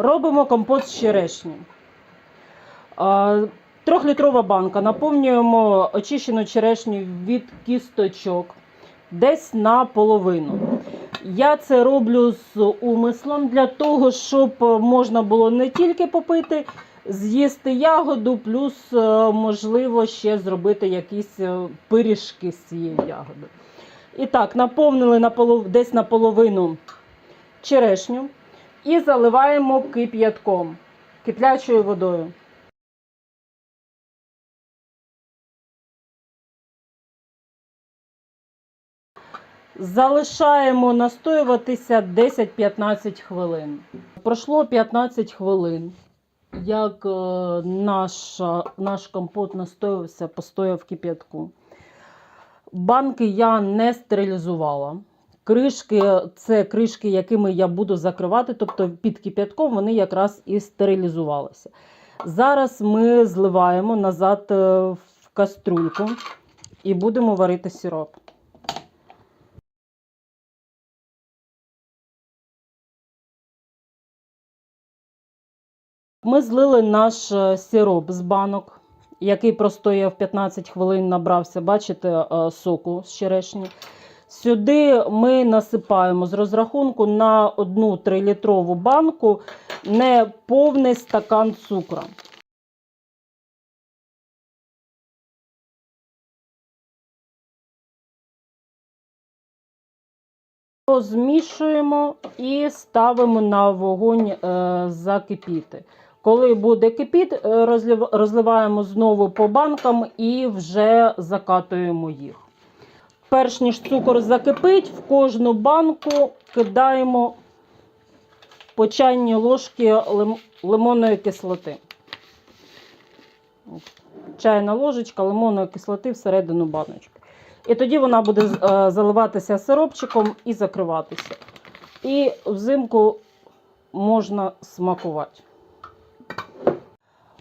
Робимо компот з черешні. Трьохлітрова банка. Наповнюємо очищену черешню від кісточок десь на половину. Я це роблю з умислом для того, щоб можна було не тільки попити, з'їсти ягоду, плюс, е, можливо, ще зробити якісь е, пиріжки з цієї ягоди. І так, наповнили десь наполовину черешню і заливаємо кип'ятком, киплячою водою. Залишаємо настоюватися 10-15 хвилин. Пройшло 15 хвилин, як е, наша, наш компот настоявся, постояв кип'ятку. Банки я не стерилізувала. Кришки це кришки, якими я буду закривати, тобто під кип'ятком вони якраз і стерилізувалися. Зараз ми зливаємо назад е, в кастрюльку і будемо варити сироп. Ми злили наш е, сироп з банок, який простояв 15 хвилин, набрався, бачите, е, соку з черешні. Сюди ми насипаємо з розрахунку на одну 3-літрову банку не повний стакан цукру. Розмішуємо і ставимо на вогонь е, закипіти. Коли буде кипіти, е, розлив- розливаємо знову по банкам і вже закатуємо їх. Перш ніж цукор закипить, в кожну банку кидаємо по чайній ложки лим- лимонної кислоти. Чайна ложечка лимонної кислоти всередину баночки. І тоді вона буде е, заливатися сиропчиком і закриватися. І взимку можна смакувати.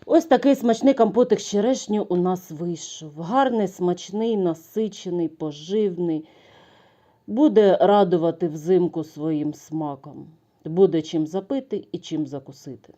Ось такий смачний компотик черешню у нас вийшов. Гарний, смачний, насичений, поживний. Буде радувати взимку своїм смаком. Буде чим запити і чим закусити.